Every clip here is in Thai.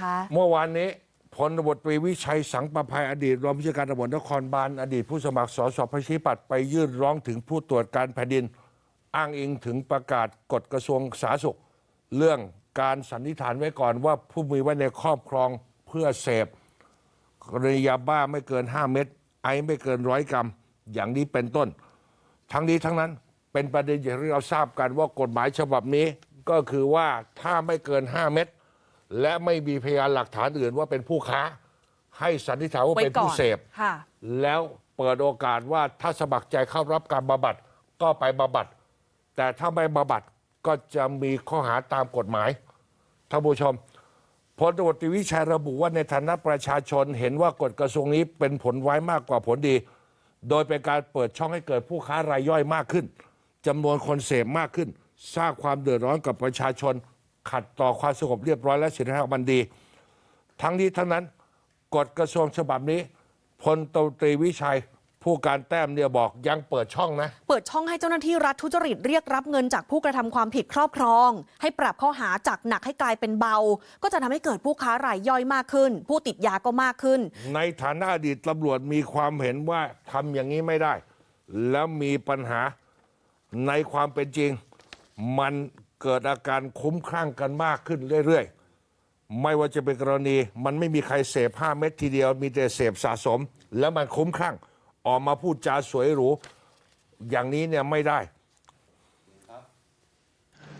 คะเมื่อวานนี้พลตบตรีวิชัยสังประภัยอดีตรองผู้จัดการตำรวจนครบาลอดีตผู้สมัครสสประชาธิปัตย์ไปยื่นร้องถึงผู้ตรวจการแผ่นดิน อ้างอิงถึงประกาศกฎกระทรวงสาธารณสุข เรื่องการสันนิษฐานไว้ก่อนว่าผู้มีไว้ในครอบครองเพื่อเสพกรณียาบ้าไม่เกิน 5 เม็ดไอซ์ไม่เกินร้อยกรัม อย่างนี้เป็นต้น ทั้งนี้ทั้งนั้นเป็นประเด็นอย่างที่เราทราบกันว่ากฎหมายฉบับนี้ก็คือว่าถ้าไม่เกิน 5 เม็ด และไม่มีพยานหลักฐานอื่นว่าเป็นผู้ค้า ให้สันนิษฐานว่าไว้เป็นก่อผู้นเสพ ค่ะ แล้วเปิดโอกาสว่าถ้าสมัครใจเข้ารับการบำบัดก็ไปบำบัด แต่ถ้าไม่บำบัดก็จะมีข้อหาตามกฎหมายท่านผู้ชมพลตำรวจตรีวิชัยระบุว่าในฐานะประชาชนเห็นว่ากฎกระทรวงนี้เป็นผลไว้มากกว่าผลดี โดยเป็นการเปิดช่องให้เกิดผู้ค้ารายย่อยมากขึ้นจำนวนคนเสพมากขึ้น สร้างความเดือดร้อนกับประชาชน ขัดต่อความสงบเรียบร้อยและศีลธรรมอันดี ทั้งนี้ทั้งนั้นกฎกระทรวงฉบับนี้พลตำรวจตรีวิชัยผู้การแต้มเนี่ยบอกยังเปิดช่องนะ เปิดช่องให้เจ้าหน้าที่รัฐทุจริตเรียกรับเงินจากผู้กระทำความผิดครอบครอง ให้ปรับข้อหาจากหนักให้กลายเป็นเบา ก็จะทำให้เกิดผู้ค้ารายย่อยมากขึ้น ผู้ติดยาก็มากขึ้น ในฐานะอดีตตำรวจมีความเห็นว่าทำอย่างนี้ไม่ได้ แล้วมีปัญหาในความเป็นจริง มัน เกิดอาการคุ้มคลั่งกันมากขึ้นเรื่อยๆ ไม่ว่าจะเป็นกรณี มันไม่มีใครเสพห้าเม็ดทีเดียว มีแต่เสพสะสม แล้วมันคุ้มคลั่ง ออกมาพูดจาสวยหรู อย่างนี้เนี่ยไม่ได้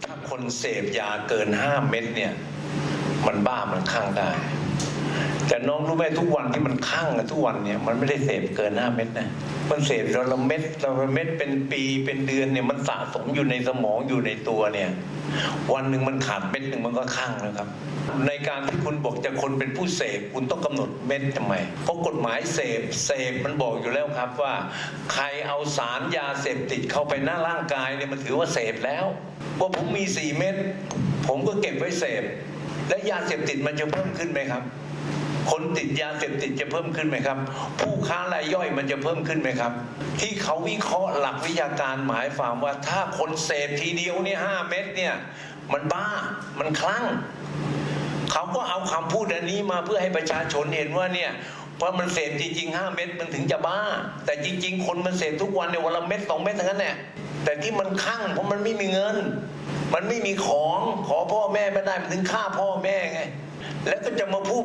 ถ้าคนเสพยาเกินห้าเม็ดเนี่ย มันบ้ามันคลั่งได้ แต่น้องรู้ไหมทุกวันที่มันคั่งทุกวันเนี่ยมันไม่ได้เสพเกินห้าเม็ดนะมันเสพเราละเม็ดเราละเม็ดเป็นปีเป็นเดือนเนี่ยมันสะสมอยู่ในสมองอยู่ในตัวเนี่ยวันหนึ่งมันขาดเม็ดหนึ่งมันก็คั่งแล้วครับ ในการที่คุณบอกจะคนเป็นผู้เสพคุณต้องกำหนดเม็ดทำไมเพราะกฎหมายเสพเสพมันบอกอยู่แล้วครับว่า ใครเอาสารยาเสพติดเข้าไปหน้าร่างกายเนี่ยมันถือว่าเสพแล้วว่าผมมีสี่เม็ดผมก็เก็บไว้เสพและยาเสพติดมันจะเพิ่มขึ้นไหมครับ คนติดยาเสพติดจะเพิ่มขึ้นไหมครับ ผู้ค้ารายย่อยมันจะเพิ่มขึ้นไหมครับ ที่เขาวิเคราะห์หลักวิชาการหมายความว่าถ้าคนเสพทีเดียวเนี่ยห้าเม็ดเนี่ยมันบ้ามันคลั่งเขาก็เอาคำพูดอันนี้มาเพื่อให้ประชาชนเห็นว่าเนี่ยเพราะมันเสพจริงๆห้าเม็ดมันถึงจะบ้า แต่จริง ๆ คนมันเสพทุกวันเนี่ยวันละเม็ดสองเม็ดทั้งนั้นแหละแต่ที่มันคลั่งเพราะมันไม่มีเงิน มันไม่มีของขอพ่อแม่ไม่ได้มันถึงฆ่าพ่อแม่ไง แล้วก็จะมาพูด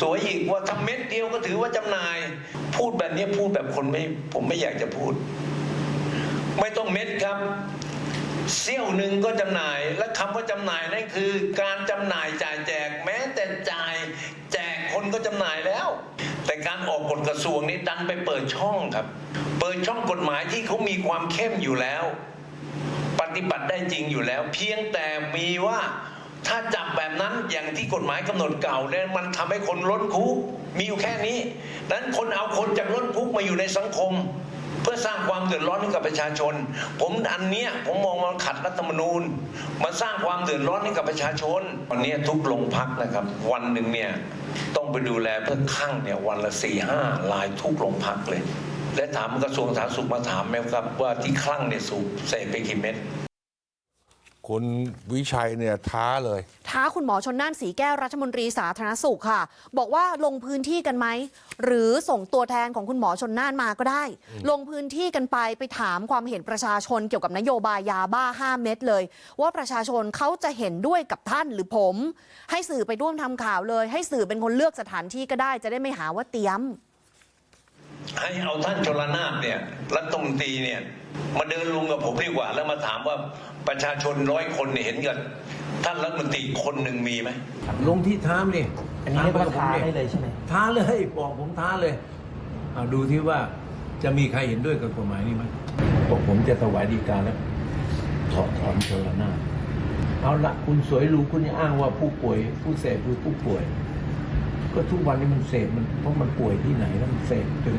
สวยอีกว่าทำเม็ดเดียวก็ถือว่าจำหน่าย พูดแบบนี้พูดแบบคนไม่ผมไม่อยากจะพูด ไม่ต้องเม็ดครับเสี้ยวหนึ่งก็จำหน่าย และคำว่าจำหน่ายนั่นคือ การจำหน่ายจ่ายแจก แม้แต่จ่ายแจกคนก็จำหน่ายแล้ว แต่การออกกฎกระทรวงนี้ดันไปเปิดช่องครับ เปิดช่องกฎหมายที่เขามีความเข้มอยู่แล้ว ปฏิบัติได้จริงอยู่แล้ว เพียงแต่มีว่า ถ้าจับแบบนั้นอย่างที่กฎหมายกำหนดเก่าเนี่ยมันทำให้คนล้นคุกมีอยู่แค่นี้ดังนั้นคนเอาคนจากล้นคุกมาอยู่ในสังคม เพื่อสร้างความเดือดร้อนให้กับประชาชน ผมอันเนี้ยผมมองว่าขัดรัฐธรรมนูญมาสร้างความเดือดร้อนให้กับประชาชนวันนี้ทุกโรงพักนะครับ วันหนึ่งเนี่ยต้องไปดูแลเพื่อข้างเนี่ยวันละสี่ห้าลายทุกโรงพักเลย และถามกระทรวงสาธารณสุขมาถามไหมครับว่าที่คลั่งเนี่ยสูบเสพไปกี่เม็ด คุณวิชัยเนี่ยท้าเลย ท้าคุณหมอชนน่านสีแก้วรัฐมนตรีสาธารณสุขค่ะ บอกว่าลงพื้นที่กันไหม หรือส่งตัวแทนของคุณหมอชนน่านมาก็ได้ ลงพื้นที่กันไปไปถามความเห็นประชาชนเกี่ยวกับนโยบายยาบ้า 5 เม็ดเลย ว่าประชาชนเขาจะเห็นด้วยกับท่านหรือผม ให้สื่อไปร่วมทำข่าวเลย ให้สื่อเป็นคนเลือกสถานที่ก็ได้ จะได้ไม่หาว่าเตรียม ให้เอาท่านชลนาถเนี่ยรัฐมนตรีเนี่ย มาเดินลงกับผมดีกว่า แล้วมาถามว่าประชาชนร้อยคนเนี่ยเห็นกับท่านรัฐมนตรีคนหนึ่งมีไหมลงที่ท้ามนี่อันนี้เรียกว่าท้าได้เลยใช่ไหมท้าเลยบอกผมท้าเลยเอาดูที่ว่าจะมีใครเห็นด้วยกับกฎหมายนี้ไหมบอกผมจะถวายดีกาแล้วถอดถอนชลนาถเอาละคุณสวยหรู้คุณยังอ้างว่าผู้ป่วย ผู้เสพคือผู้ป่วย ก็ทุกวันนี้มันเสพมันเพราะมันป่วยที่ไหนแล้วมันเสพจน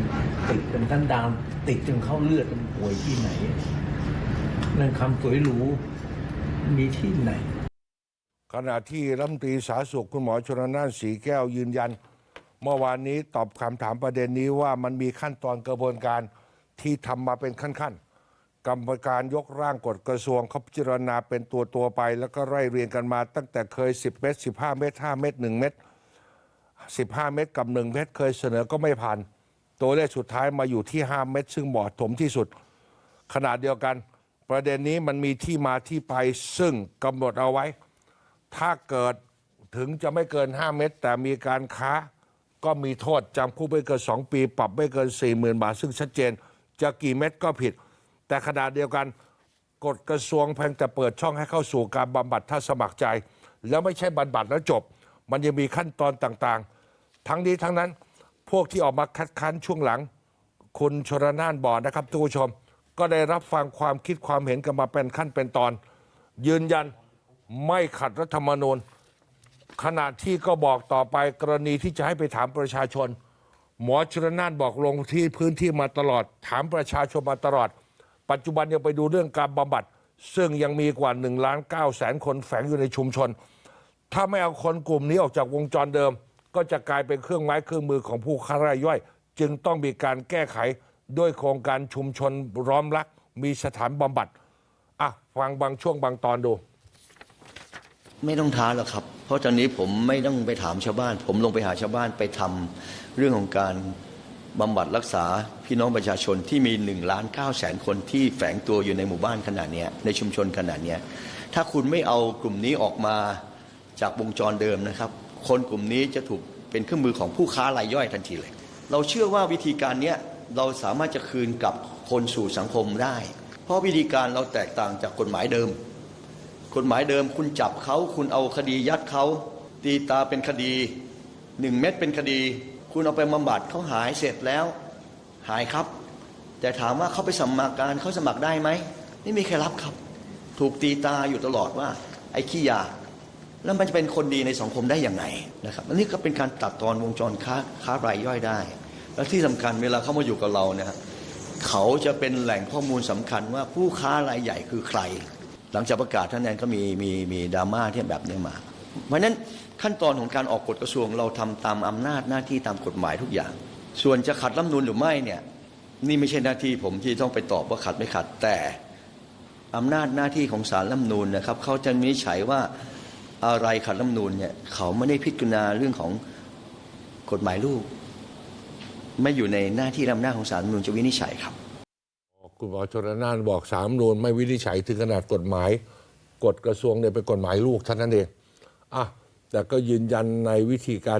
ติดจนท่านดาวติดจนเข้าเลือดมันป่วยที่ไหนนั่นคำสวยหรูมีที่ไหน ขณะที่รัฐมนตรีสาธารณสุขคุณหมอชนน่านสีแก้วยืนยัน เมื่อวานนี้ตอบคำถามประเด็นนี้ว่ามันมีขั้นตอนกระบวนการที่ทำมาเป็นขั้นๆ กรรมการยกร่างกฎกระทรวงเขาพิจารณาเป็นตัวตัวๆไป แล้วก็ไล่เรียงกันมาตั้งแต่เคย 10 เม็ด15 เม็ด5เม็ด1เม็ด 15 เม็ดกับ 1 เม็ดเคยเสนอก็ไม่ผ่าน ตัวเลขสุดท้ายมาอยู่ที่ 5 เม็ดซึ่งเหมาะสมที่สุด ขนาดเดียวกัน ประเด็นนี้มันมีที่มาที่ไปซึ่งกำหนดเอาไว้ ถ้าเกิดถึงจะไม่เกิน 5 เม็ดแต่มีการค้าก็มีโทษจำคุกไม่เกิน 2 ปี ปรับไม่เกิน 40,000 บาท ซึ่งชัดเจน จะกี่เม็ดก็ผิด แต่ขนาดเดียวกันกฎกระทรวงเพียงแต่เปิดช่องให้เข้าสู่การบำบัดถ้าสมัครใจ แล้วไม่ใช่บำบัดแล้วจบ มันยังมีขั้นตอนต่างๆ ทั้งนี้ทั้งนั้นพวกที่ออกมาคัดค้านช่วงหลัง คุณชรนานบอกนะครับทุกผู้ชม ก็ได้รับฟังความคิดความเห็นกันมาเป็นขั้นเป็นตอน ยืนยันไม่ขัดรัฐธรรมนูญ ขณะที่ก็บอกต่อไปกรณีที่จะให้ไปถามประชาชน หมอชรนานบอกลงที่พื้นที่มาตลอด ถามประชาชนมาตลอด ปัจจุบันยังไปดูเรื่องการบำบัดซึ่งยังมีกว่า1ล้าน9แสนคนแฝงอยู่ในชุมชน ถ้าไม่เอาคนกลุ่มนี้ออกจากวงจรเดิม ก็จะกลายเป็นเครื่องไม้เครื่องมือของผู้ค้ารายย่อย จึงต้องมีการแก้ไขด้วยโครงการชุมชนร้อมรัก มีสถานบำบัดอะฟังบางช่วงบางตอนดู ไม่ต้องท้าหรอกครับ เพราะตอนนี้ผมไม่ต้องไปถามชาวบ้าน ผมลงไปหาชาวบ้านไปทำเรื่องของการบำบัดรักษาพี่น้องประชาชนที่มี1ล้าน9แสนคนที่แฝงตัวอยู่ในหมู่บ้านขนาดเนี้ยในชุมชนขนาดเนี้ยถ้าคุณไม่เอากลุ่มนี้ออกมา จากวงจรเดิมนะครับ คนกลุ่มนี้จะถูกเป็นเครื่องมือของผู้ค้ารายย่อยทันทีเลย เราเชื่อว่าวิธีการนี้เราสามารถจะคืนกลับคนสู่สังคมได้ เพราะวิธีการเราแตกต่างจากกฎหมายเดิม กฎหมายเดิมคุณจับเขาคุณเอาคดียัดเขาตีตาเป็นคดีหนึ่งเม็ดเป็นคดี คุณเอาไปบำบัดเขาหายเสร็จแล้วหายครับ แต่ถามว่าเขาไปสมัครการเขาสมัครได้ไหมไม่มีใครรับครับ ถูกตีตาอยู่ตลอดว่า ไอ้ขี้ยา แล้วมันจะเป็นคนดีในสังคมได้อย่างไรนะครับอันนี้ก็เป็นการตัดตอนวงจรค้าค้ารายย่อยได้ และที่สำคัญเวลาเข้ามาอยู่กับเราเนี่ยเขาจะเป็นแหล่งข้อมูลสำคัญว่าผู้ค้ารายใหญ่คือใคร หลังจากประกาศท่านแนนก็มีมีมีดราม่าที่แบบนี้มา เพราะฉะนั้นขั้นตอนของการออกกฎกระทรวงเราทำตามอำนาจหน้าที่ตามกฎหมายทุกอย่าง ส่วนจะขัดรัฐธรรมนูลหรือไม่เนี่ยนี่ไม่ใช่หน้าที่ผมที่ต้องไปตอบว่าขัดไม่ขัดแต่อำนาจหน้าที่ของศาลรัฐธรรมนูญนะครับเขาจะวินิจฉัยว่า อะไรขัดรัฐมนูลเนี่ยเขาไม่ได้พิจารณาเรื่องของกฎหมายลูก ไม่อยู่ในหน้าที่อำนาจของศาลรัฐมนูลจะวินิจฉัยครับคุณหมอชนน่านบอกสามนูนไม่วินิจฉัยถึงขนาดกฎหมายกฎกระทรวงเนี่ยเป็นกฎหมายลูกท่านั้นเองอะแต่ก็ยืนยันในวิธีการ